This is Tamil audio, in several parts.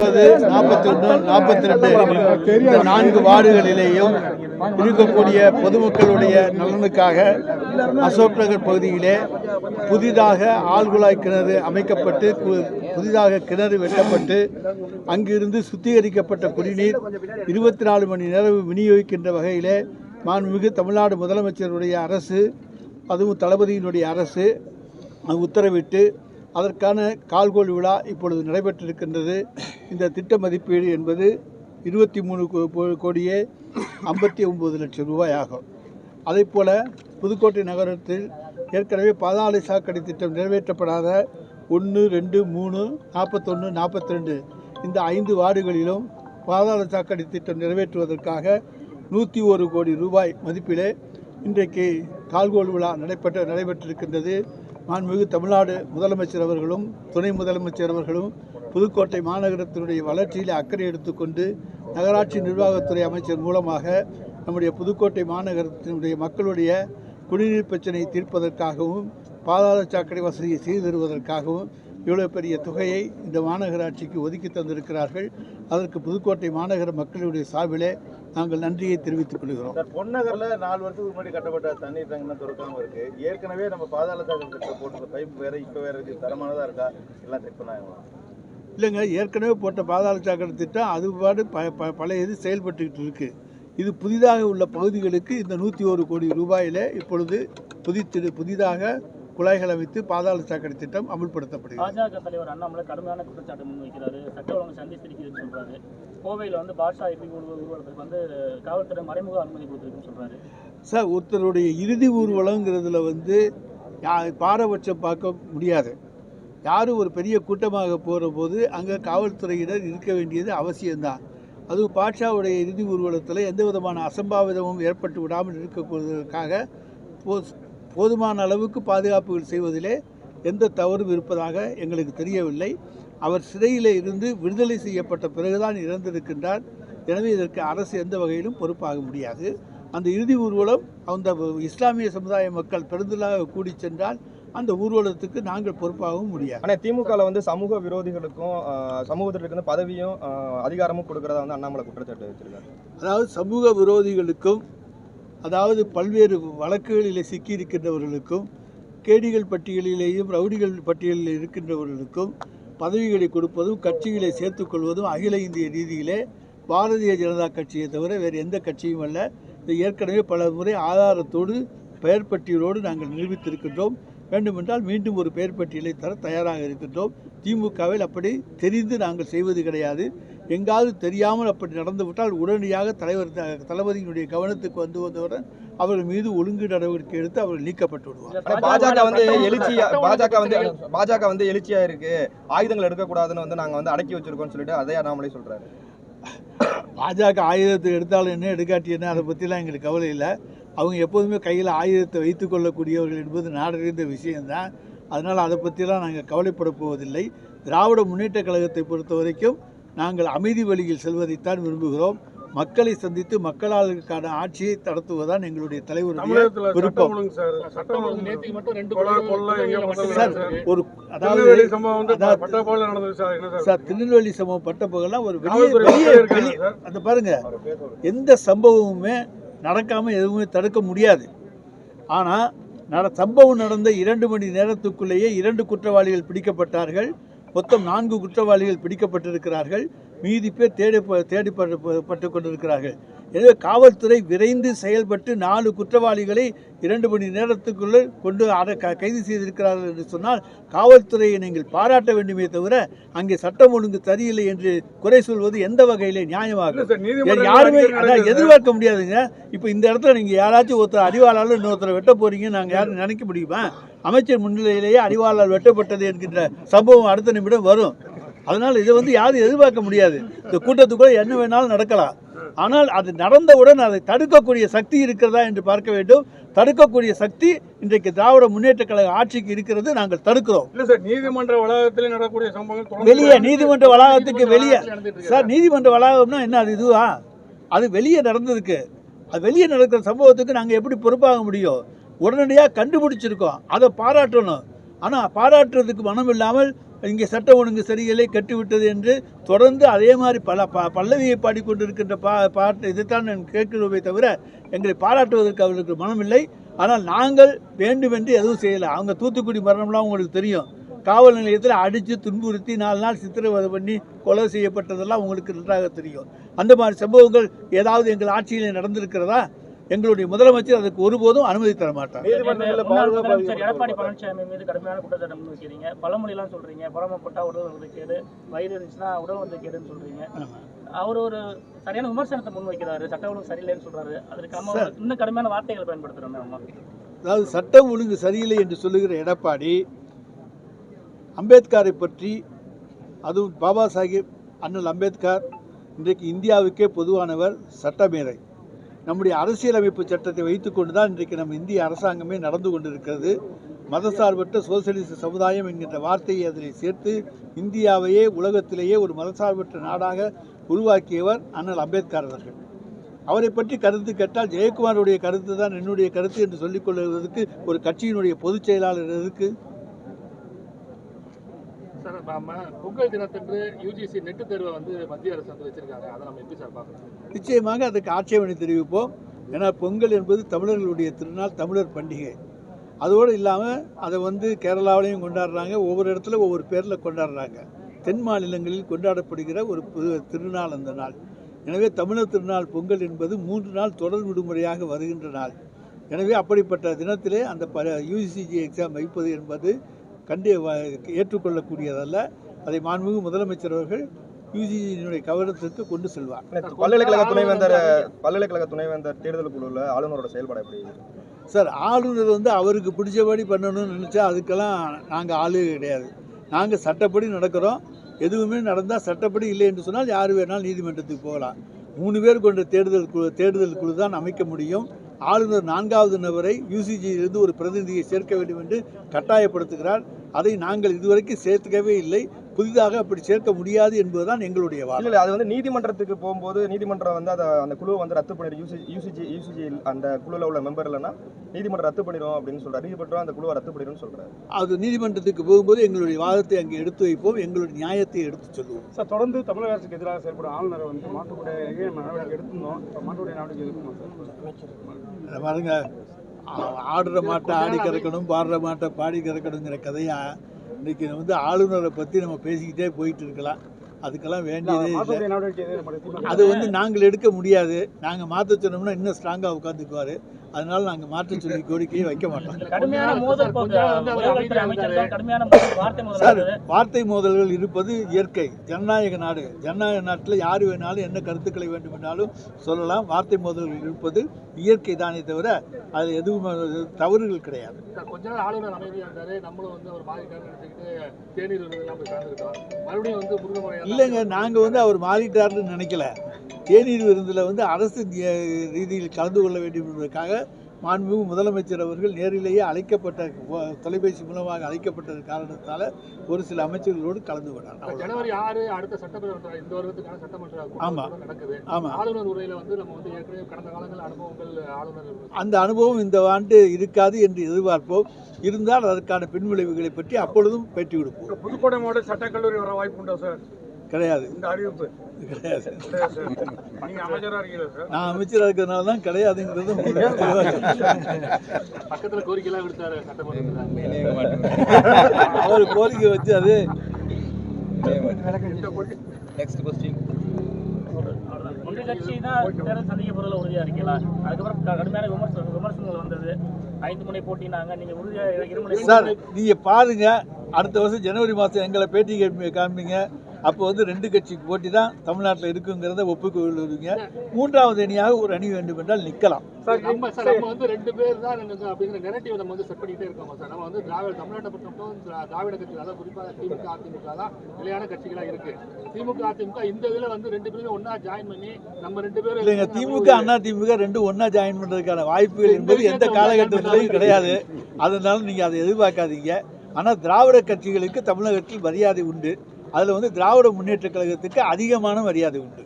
நாற்பத்தி ஒன்று நாற்பத்தி ரெண்டு நான்கு வார்டுகளிலேயும் இருக்கக்கூடிய பொதுமக்களுடைய நலனுக்காக அசோக் நகர் பகுதியிலே புதிதாக ஆழ்குழாய் கிணறு அமைக்கப்பட்டு புதிதாக கிணறு வெட்டப்பட்டு அங்கிருந்து சுத்திகரிக்கப்பட்ட குடிநீர் இருபத்தி நாலு மணி நேரம் விநியோகிக்கின்ற வகையிலே மாண்புமிகு தமிழ்நாடு முதலமைச்சருடைய அரசு அதுவும் தளபதியினுடைய அரசு அது உத்தரவிட்டு அதற்கான கால்கோள் விழா இப்பொழுது நடைபெற்றிருக்கின்றது. இந்த திட்ட மதிப்பீடு என்பது இருபத்தி மூணு கோ- கோடியே ஐம்பத்தி ஒம்பது லட்சம் ரூபாய் ஆகும் அதைப் புதுக்கோட்டை நகரத்தில் ஏற்கனவே பாதாள சாக்கடை திட்டம் நிறைவேற்றப்படாத ஒன்று ரெண்டு மூணு நாற்பத்தொன்று நாற்பத்தி ரெண்டு இந்த ஐந்து வார்டுகளிலும் பாதாள சாக்கடை திட்டம் நிறைவேற்றுவதற்காக நூற்றி ஒரு கோடி ரூபாய் மதிப்பிலே இன்றைக்கு கால்கோல் விழா நடைபெற்ற நடைபெற்றிருக்கின்றது. மாண்புமிகு தமிழ்நாடு முதலமைச்சர் அவர்களும் துணை முதலமைச்சர் அவர்களும் புதுக்கோட்டை மாநகரத்தினுடைய வளர்ச்சியில் அக்கறை எடுத்துக்கொண்டு நகராட்சி நிர்வாகத்துறை அமைச்சர் மூலமாக நம்முடைய புதுக்கோட்டை மாநகரத்தினுடைய மக்களுடைய குடிநீர் பிரச்சனையை தீர்ப்பதற்காகவும் பாதாள சாக்கடை வசதியை செய்து தருவதற்காகவும் இவ்வளோ பெரிய தொகையை இந்த மாநகராட்சிக்கு ஒதுக்கி தந்திருக்கிறார்கள். அதற்கு புதுக்கோட்டை மாநகர மக்களுடைய சார்பிலே நாங்கள் நன்றியை தெரிவித்துக் கொள்கிறோம். பொன்னகர்ல நாலு வருஷத்துக்கு முன்னாடி கட்டப்பட்ட தண்ணீர் டேங்க் இன்னும் திறக்காம இருக்கு. ஏற்கனவே நம்ம பாதாள சாக்கடை திட்டம் போட்டு பைப் வேற இப்ப வேற இருக்கு தரமானதா இருக்கா? எல்லாம் செக் பண்ணாங்களா? இல்லைங்க ஏற்கனவே போட்ட பாதாள சாக்கடை திட்டம் அது பாடு ப ப பழைய இது செயல்பட்டுக்கிட்டு இருக்கு. இது புதிதாக உள்ள பகுதிகளுக்கு இந்த நூற்றி ஒரு கோடி ரூபாயில இப்பொழுது புதித்திடு புதிதாக குழாய்கள் அமைத்து பாதாள சாக்கடை திட்டம் அமல்படுத்தப்படுகிறது. பாஜக தலைவர் அண்ணாமலை கடுமையான குற்றச்சாட்டு முன்வைக்கிறாரு. சட்ட ஒழுங்கு சந்தி சிரிக்குதுன்னு சொல்றாரு. கோவையில் வந்து பாட்ஷா எப்படி ஊர்வலத்துக்கு வந்து காவல்துறை மறைமுக அனுமதி கொடுத்துருக்குன்னு சொல்றாரு. சார் ஒருத்தருடைய இறுதி ஊர்வலங்கிறதுல வந்து பாரபட்சம் பார்க்க முடியாது. யாரும் ஒரு பெரிய கூட்டமாக போகிற போது அங்கே காவல்துறையினர் இருக்க வேண்டியது அவசியம்தான். அதுவும் பாட்ஷாவுடைய இறுதி ஊர்வலத்தில் எந்த விதமான அசம்பாவிதமும் ஏற்பட்டு விடாமல் இருக்கக்கூடியதற்காக போ போதுமான அளவுக்கு பாதுகாப்புகள் செய்வதிலே எந்த தவறும் இருப்பதாக எங்களுக்கு தெரியவில்லை. அவர் சிறையில் இருந்து விடுதலை செய்யப்பட்ட பிறகுதான் இறந்திருக்கின்றார். எனவே இதற்கு அரசு எந்த வகையிலும் பொறுப்பாக முடியாது. அந்த இறுதி ஊர்வலம் அந்த இஸ்லாமிய சமுதாய மக்கள் பெருந்தலாக கூடி சென்றால் அந்த ஊர்வலத்துக்கு நாங்கள் பொறுப்பாகவும் முடியாது. ஆனா திமுகல வந்து சமூக விரோதிகளுக்கும் சமூகத்திற்கு வந்து பதவியும் அதிகாரமும் கொடுக்கறதா வந்து அண்ணாமலை குற்றச்சாட்டு வச்சிருக்காரு. அதாவது சமூக விரோதிகளுக்கும் அதாவது பல்வேறு வழக்குகளிலே சிக்கியிருக்கின்றவர்களுக்கும் கேடிகள் பட்டியலிலேயும் ரவுடிகள் பட்டியலில் இருக்கின்றவர்களுக்கும் பதவிகளை கொடுப்பதும் கட்சிகளை சேர்த்துக்கொள்வதும் அகில இந்திய ரீதியிலே பாரதிய ஜனதா கட்சியை தவிர வேறு எந்த கட்சியும் அல்ல. இது ஏற்கனவே பல முறை ஆதாரத்தோடு பெயர் பட்டியலோடு நாங்கள் நிரூபித்திருக்கின்றோம். வேண்டுமென்றால் மீண்டும் ஒரு பெயர் பட்டியலை தர தயாராக இருக்கின்றோம். திமுகவில் அப்படி தெரிந்து நாங்கள் செய்வது கிடையாது. எங்காவது தெரியாமல் அப்படி நடந்துவிட்டால் உடனடியாக தலைவர் தளபதியினுடைய கவனத்துக்கு வந்து வந்தவுடன் அவர்கள் மீது ஒழுங்கு நடவடிக்கை எடுத்து அவர்கள் நீக்கப்பட்டு விடுவார் பாஜக வந்து எழுச்சியா பாஜக வந்து பாஜக வந்து எழுச்சியா இருக்கு. ஆயுதங்கள் எடுக்கக்கூடாதுன்னு வந்து நாங்க வந்து அடக்கி வச்சிருக்கோம்னு சொல்லிட்டு அதே அண்ணாமலை சொல்றாரு. பாஜக ஆயுதத்தை எடுத்தாலும் என்ன எடுக்காட்டி என்ன அதை பற்றிலாம் எங்களுக்கு கவலை இல்லை. அவங்க எப்போதுமே கையில் ஆயுதத்தை வைத்துக் கொள்ளக்கூடியவர்கள் என்பது நாடறிந்த விஷயம்தான். அதனால் அதை பற்றிலாம் நாங்கள் கவலைப்பட போவதில்லை. திராவிட முன்னேற்ற கழகத்தை பொறுத்த வரைக்கும் நாங்கள் அமைதி வழியில் செல்வதைத்தான் விரும்புகிறோம். மக்களை சந்தித்து மக்களாளுக்கான ஆட்சியை நடத்துவதுதான் எங்களுடைய தலைவருடைய விருப்பம். சார். ஒரு திருநெல்வேலி அதாவது சார். என்ன சார்? சார் திருநெல்வேலி சம்பவம் பட்ட பகலாம் ஒரு வெளியே. அந்த பாருங்க எந்த சம்பவமுமே நடக்காமல் எதுவுமே தடுக்க முடியாது. ஆனால் நட சம்பவம் நடந்த இரண்டு மணி நேரத்துக்குள்ளேயே இரண்டு குற்றவாளிகள் பிடிக்கப்பட்டார்கள். மொத்தம் நான்கு குற்றவாளிகள் பிடிக்கப்பட்டிருக்கிறார்கள். மீதி பேர் தேடி தேடி பட்டு கொண்டிருக்கிறார்கள். எனவே காவல்துறை விரைந்து செயல்பட்டு நாலு குற்றவாளிகளை இரண்டு மணி நேரத்துக்குள்ளே கொண்டு அட கைது செய்திருக்கிறார்கள் என்று சொன்னால் காவல்துறையை நீங்கள் பாராட்ட வேண்டுமே தவிர அங்கே சட்டம் ஒழுங்கு சரியில்லை என்று குறை சொல்வது எந்த வகையிலே நீதிமன்ற யாருமே அதான். எதிர்பார்க்க முடியாதுங்க. இப்போ இந்த இடத்துல நீங்க யாராச்சும் ஒருத்தர் அறிவாளால் இன்னொருத்தரை வெட்ட போறீங்க நாங்க யாரும் நினைக்க முடியுமா? அமைச்சர் முன்னிலையிலேயே அறிவாளால் வெட்டப்பட்டது என்கின்ற சம்பவம் அடுத்த நிமிடம் வரும். அதனால இதை வந்து யாரும் எதிர்பார்க்க முடியாது. இந்த கூட்டத்துக்குள்ள என்ன வேணாலும் நடக்கலாம். ஆனால் அது நடந்தவுடன் அதை தடுக்கக்கூடிய சக்தி இருக்கிறதா என்று பார்க்க வேண்டும். தடுக்கக்கூடிய சக்தி இன்றைக்கு திராவிட முன்னேற்ற கழக ஆட்சிக்கு இருக்கிறது. நாங்கள் தடுக்கிறோம். இல்ல சார் நீதிமன்ற வளாகத்திலே நடக்கக்கூடிய சம்பவங்கள் வெளியே நீதிமன்ற வளாகத்துக்கு வெளியே. சார் நீதிமன்ற வளாகம்னா என்ன? அது இதுவா? அது வெளியே நடந்ததுக்கு அது வெளியே நடக்கிற சம்பவத்துக்கு நாங்கள் எப்படி பொறுப்பாக முடியும்? உடனடியாக கண்டுபிடிச்சிருக்கோம். அதை பாராட்டணும். ஆனால் பாராட்டுறதுக்கு மனம் இல்லாமல் இங்கே சட்ட ஒழுங்கு சரியில்லை கட்டிவிட்டது என்று தொடர்ந்து அதே மாதிரி பல ப பல்லவியை பாடிக்கொண்டிருக்கின்ற பா பாட்டு இதைத்தான் நான் கேட்கிறோமே தவிர எங்களை பாராட்டுவதற்கு அவர்களுக்கு மனமில்லை. ஆனால் நாங்கள் வேண்டுமென்று எதுவும் செய்யலை. அவங்க தூத்துக்குடி மரணம்லாம் உங்களுக்கு தெரியும். காவல் நிலையத்தில் அடித்து துன்புறுத்தி நாலு நாள் சித்திரவதை பண்ணி கொலை செய்யப்பட்டதெல்லாம் உங்களுக்கு நன்றாக தெரியும். அந்த மாதிரி சம்பவங்கள் ஏதாவது எங்கள் ஆட்சியில் நடந்திருக்கிறதா? எங்களுடைய முதலமைச்சர் அதுக்கு ஒருபோதும் அனுமதி தர மாட்டார். எடப்பாடி பழனிசாமி மீது கடுமையான குற்றச்சாட்டு முன் வைக்கிறீங்க பழமொழிலாம் சொல்றீங்க. புறமப்பட்டா உடல் வந்து கேடு வயிறு இருந்துச்சுன்னா உடல் வந்து கேடுன்னு சொல்றீங்க அவர் ஒரு சரியான விமர்சனத்தை முன் வைக்கிறாரு சட்ட ஒழுங்கு சரியில்லைன்னு சொல்றாரு. அதற்கு நம்ம சார். இன்னும் கடுமையான வார்த்தைகளை பயன்படுத்துறோம் நம்ம அதாவது சட்டம் ஒழுங்கு சரியில்லை என்று சொல்லுகிற எடப்பாடி அம்பேத்கரை பற்றி அதுவும் பாபா சாஹிப் அண்ணல் அம்பேத்கர் இன்றைக்கு இந்தியாவுக்கே பொதுவானவர் சட்டமேதை. நம்முடைய அரசியலமைப்பு சட்டத்தை வைத்துக்கொண்டு தான் இன்றைக்கு நம்ம இந்திய அரசாங்கமே நடந்து கொண்டிருக்கிறது. மதசார்பற்ற சோசியலிச சமுதாயம் என்கின்ற வார்த்தையை அதில் சேர்த்து இந்தியாவையே உலகத்திலேயே ஒரு மதசார்பற்ற நாடாக உருவாக்கியவர் அண்ணல் அம்பேத்கர் அவர்கள். அவரை பற்றி கருத்து கேட்டால் ஜெயக்குமாருடைய கருத்து தான் என்னுடைய கருத்து என்று சொல்லிக் கொள்வதற்கு ஒரு கட்சியினுடைய பொதுச் செயலாளர் இருக்குது சார் நம்ம பொங்கல் தினத்தன்று யூஜிசி நெட்டு தேர்வை வந்து மத்திய அரசு வந்து வச்சிருக்காங்க. அதை நம்ம எப்படி சார் பார்க்கணும்? நிச்சயமாக அதுக்கு ஆட்சேபனை தெரிவிப்போம். ஏன்னா பொங்கல் என்பது தமிழர்களுடைய திருநாள் தமிழர் பண்டிகை. அதோடு இல்லாமல் அதை வந்து கேரளாவிலையும் கொண்டாடுறாங்க. ஒவ்வொரு இடத்துல ஒவ்வொரு பேரில் கொண்டாடுறாங்க. தென் மாநிலங்களில் கொண்டாடப்படுகிற ஒரு புது- திருநாள் அந்த நாள். எனவே தமிழர் திருநாள் பொங்கல் என்பது மூன்று நாள் தொடர் விடுமுறையாக வருகின்ற நாள். எனவே அப்படிப்பட்ட தினத்திலே அந்த ப யூஜிசிஜி எக்ஸாம் வைப்பது என்பது கண்டு ஏற்றுக்கொள்ளக்கூடியதல்ல. அதை மாண்புமிகு முதலமைச்சர் அவர்கள் யூஜிசியினுடைய கவனத்திற்கு கொண்டு செல்வார். பல்கலைக்கழக துணைவேந்தர் பல்கலைக்கழக துணைவேந்தர் தேர்தல் குழுவில் ஆளுநரோட செயல்பாடு எப்படி சார் ஆளுநர் வந்து அவருக்கு பிடிச்சபடி பண்ணணும்னு நினச்சா அதுக்கெல்லாம் நாங்கள் ஆளு கிடையாது. நாங்கள் சட்டப்படி நடக்கிறோம். எதுவுமே நடந்தால் சட்டப்படி இல்லை என்று சொன்னால் யார் வேணாலும் நீதிமன்றத்துக்கு போகலாம். மூணு பேர் கொண்ட தேடுதல் குழு தேடுதல் குழு தான் அமைக்க முடியும். ஆளுநர் நான்காவது நபரை யூசிஜியிலிருந்து ஒரு பிரதிநிதியை சேர்க்க வேண்டும் என்று கட்டாயப்படுத்துகிறார். அதை நாங்கள் இதுவரைக்கும் சேர்த்துக்கவே இல்லை. புதிதாக அப்படி சேர்க்க முடியாது என்பதுதான் எங்களுடைய வாதம். இல்ல அது வந்து நீதிமன்றத்துக்கு போகும்போது நீதிமன்றம் வந்து அதை அந்த குழுவை வந்து ரத்து பண்ணிடும் யூசி யூசிஜி யூசிஜி அந்த குழுவில் உள்ள மெம்பர் இல்லைன்னா நீதிமன்றம் ரத்து பண்ணிடும் அப்படின்னு சொல்றாரு. நீதிமன்றம் அந்த குழுவை ரத்து பண்ணிடும்னு சொல்றாரு. அது நீதிமன்றத்துக்கு போகும்போது எங்களுடைய வாதத்தை அங்கே எடுத்து வைப்போம். எங்களுடைய நியாயத்தை எடுத்து சொல்லுவோம். சார் தொடர்ந்து தமிழக அரசுக்கு எதிராக செயல்படும் ஆளுநரை வந்து மாற்றுக்கூடிய நடவடிக்கை எடுத்திருந்தோம். இப்போ மாற்றுடைய நடவடிக்கை எடுக்குமா சார்? அதை பாருங்க. ஆடுற மாட்டை ஆடி கறக்கணும் பாடுற மாட்டை பாடி கறக்கணுங்கிற கதையா இன்னைக்கு வந்து ஆளுநரை பற்றி நம்ம பேசிக்கிட்டே போயிட்டு இருக்கலாம். அதுக்கெல்லாம் வேண்டியதே இல்லை. அது வந்து நாங்கள் எடுக்க முடியாது. நாங்கள் மாற்ற சொன்னோம்னா இன்னும் ஸ்ட்ராங்காக உட்காந்துக்குவார் அதனால நாங்கள் மாற்ற சொல்லி கோரிக்கையை வைக்க மாட்டோம். சார். வார்த்தை மோதல்கள் இருப்பது இயற்கை ஜனநாயக நாடு. ஜனநாயக நாட்டில் யார் வேணாலும் என்ன கருத்துக்களை வேண்டுமென்றாலும் சொல்லலாம். வார்த்தை மோதல்கள் இருப்பது இயற்கை தானே தவிர அது எதுவும் தவறுகள் கிடையாது. கொஞ்ச நாள் ஆளுநர் அமைதியா இருந்தாரு. நம்மளும் வந்து அவர் மாறிட்டாரு நினைச்சுக்கிட்டு தேநீர் விருதுலாம் போய் கலந்துக்கிட்டோம். மறுபடியும் வந்து முருகமுறை இல்லைங்க நாங்கள் வந்து அவர் மாறிட்டார்னு நினைக்கல. தேநீர் விருந்தில் வந்து அரசு ரீதியில் கலந்து கொள்ள வேண்டும் என்பதற்காக மாண்புமிகு முதலமைச்சர் அவர்கள் நேரிலேயே அழைக்கப்பட்ட தொலைபேசி மூலமாக அழைக்கப்பட்டது காரணத்தால் ஒரு சில அமைச்சர்களோடு கலந்து கொண்டார். ஜனவரி ஆறு அடுத்த சட்டமன்ற இந்த வருடத்துக்கான சட்டமன்ற ஆமா. கூட்டம் நடக்குது. ஆமாம் ஆளுநர் உரையில வந்து நம்ம வந்து ஏற்கனவே கடந்த காலங்கள் அனுபவங்கள் ஆளுநர் அந்த அனுபவம் இந்த ஆண்டு இருக்காது என்று எதிர்பார்ப்போம். இருந்தால் அதற்கான பின்விளைவுகளை பற்றி அப்பொழுதும் பேட்டி கொடுப்போம். புதுக்கோட்டை மாவட்ட சட்டக்கல்லூரி வர வாய்ப்பு உண்டா சார்? கிடையாது. இந்த அறிவிப்பு. கிடையாது. நீங்க இருக்கீங்களா சார்? நான் அமைச்சராக இருக்கிறதுனால தான் கிடையாதுங்கிறது. பக்கத்துல கோரிக்கை எல்லாம் விடுத்தாரு சட்டமன்றத்தில். அவர் கோரிக்கை வச்சு அது உங்க கட்சி தான் தேர்தல் சந்திக்க போறதுல உறுதியா இருக்கீங்களா அதுக்கப்புறம் கடுமையான விமர்சனம் விமர்சனங்கள் வந்தது. ஐந்து முனை போட்டினாங்க. நீங்க உறுதியா இருமுனை சார் நீங்க பாருங்க. அடுத்த வருஷம் ஜனவரி மாதம் எங்களை பேட்டி காமிங்க அப்போ வந்து ரெண்டு கட்சி போட்டி தான் தமிழ்நாட்டில் இருக்குங்கிறத ஒப்புக்கொள்வீங்க மூன்றாவது அணியாக ஒரு அணி வேண்டும் என்றால் நிற்கலாம். சார் நம்ம சார் நம்ம வந்து ரெண்டு பேர் தான் எனக்கு அப்படிங்கிற நெரட்டிவ் நம்ம வந்து செட் பண்ணிட்டே இருக்கோம் சார்? நம்ம வந்து திராவிட தமிழ்நாட்டை பொறுத்த மட்டும் திரா- திராவிட கட்சி அதாவது குறிப்பாக திமுக அதிமுக தான் நிலையான கட்சிகளா இருக்கு. திமுக அதிமுக இந்த இதுல வந்து ரெண்டு பேரும் ஒண்ணா ஜாயின் பண்ணி நம்ம ரெண்டு பேரும் இல்லைங்க திமுக அண்ணா திமுக ரெண்டும் ஒன்றா ஜாயின் பண்ணுறதுக்கான வாய்ப்புகள் என்பது எந்த காலகட்டத்திலையும் கிடையாது. அதனால நீங்கள் அதை எதிர்பார்க்காதீங்க. ஆனால் திராவிட கட்சிகளுக்கு தமிழகத்தில் மரியாதை உண்டு. அதில் வந்து திராவிட முன்னேற்ற கழகத்துக்கு அதிகமான மரியாதை உண்டு.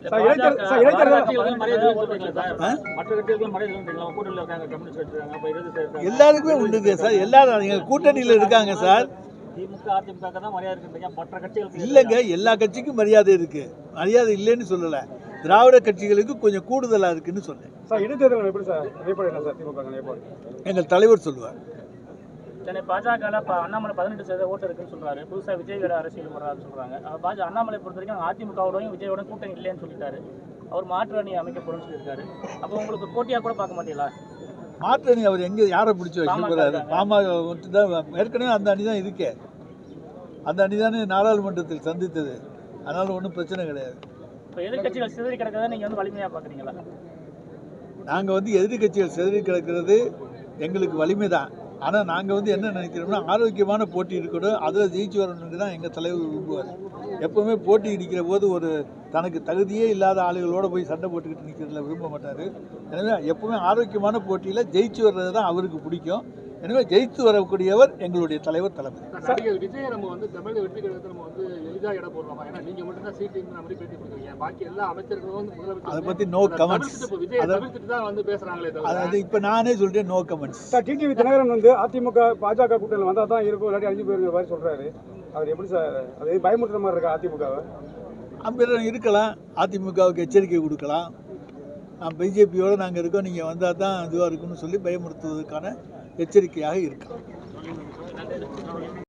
எல்லாருக்குமே உண்டுங்க சார். எல்லாரும் கூட்டணியில் இருக்காங்க சார். இல்லைங்க எல்லா கட்சிக்கும் மரியாதை இருக்கு. மரியாதை இல்லைன்னு சொல்லலை. திராவிட கட்சிகளுக்கு கொஞ்சம் கூடுதலாக இருக்குன்னு சொன்னேன். எங்கள் தலைவர் சொல்லுவார். சென்னை பாஜக அண்ணாமலை பதினெட்டு சதவீத ஓட்டு இருக்குன்னு சொல்றாரு. புதுசா விஜய் வேற அரசியல் வர்றாருன்னு சொல்றாங்க. அவர் பாஜக அண்ணாமலை பொறுத்த வரைக்கும் அதிமுகவோடையும் விஜயோட கூட்டணி இல்லைன்னு சொல்லிட்டாரு. அவர் மாற்று அணி அமைக்கப்படும்னு சொல்லியிருக்காரு. அப்போ உங்களுக்கு போட்டியா கூட பார்க்க மாட்டீங்களா? மாற்றணி அவர் எங்கே யாரை பிடிச்சி வைக்க இருக்காங்க. பாமக மட்டும் தான். ஏற்கனவே அந்த அணி தான் இருக்கே. அந்த அணி தானே நாடாளுமன்றத்தில் சந்தித்தது. அதனால ஒன்றும் பிரச்சனை கிடையாது. இப்போ எதிர்கட்சிகள் சிதறி கிடக்கிறத நீங்க வந்து வலிமையா பாக்குறீங்களா நாங்கள் வந்து எதிர்க்கட்சிகள் சிதறி கிடக்கிறது எங்களுக்கு வலிமை தான் ஆனால் நாங்கள் வந்து என்ன நினைக்கிறோம்னா ஆரோக்கியமான போட்டி இருக்கணும். அதில் ஜெயிச்சு வரணுங்கிறது தான் எங்கள் தலைவர் விரும்புவார். எப்போவுமே போட்டி இடிக்கிற போது ஒரு தனக்கு தகுதியே இல்லாத ஆளுகளோடு போய் சண்டை போட்டுக்கிட்டு நிற்கிறதுல விரும்ப மாட்டார். எனவே எப்போவுமே ஆரோக்கியமான போட்டியில் ஜெயிச்சு வர்றது தான் அவருக்கு பிடிக்கும். எனவே ஜெயித்து வரக்கூடியவர் எங்களுடைய தலைவர் தளபதி விஜய் நம்ம வந்து தமிழக வெற்றி நம்ம வந்து எளிதா இடம் போடுறோமா? ஏன்னா நீங்க மட்டும் தான் சீட்டு மாதிரி பேட்டி கொடுக்குறீங்க. பாக்கி எல்லா அமைச்சர்களும் வந்து முதலமைச்சர் அதை பற்றி நோ கமெண்ட்ஸ் விஜயை தவிர்த்துட்டு தான் வந்து பேசுறாங்களே தவிர. அதாவது இப்போ நானே சொல்லிட்டேன் no comments sir TTV Dhinakaran வந்து அதிமுக பாஜக கூட்டணி வந்தால் தான் இருக்கும் இல்லாட்டி அழிஞ்சு போயிருங்கிற மாதிரி சொல்றாரு. அவர் எப்படி சார் அது பயமுறுத்துற மாதிரி இருக்கா அதிமுகவை? அம்பிரம் இருக்கலாம் அதிமுகவுக்கு எச்சரிக்கை கொடுக்கலாம். பிஜேபியோடு நாங்கள் இருக்கோம் நீங்கள் வந்தால் தான் இதுவாக இருக்கும்னு சொல்லி பயமுறுத்துவதற்கான எச்சரிக்கையாக இருக்கலாம்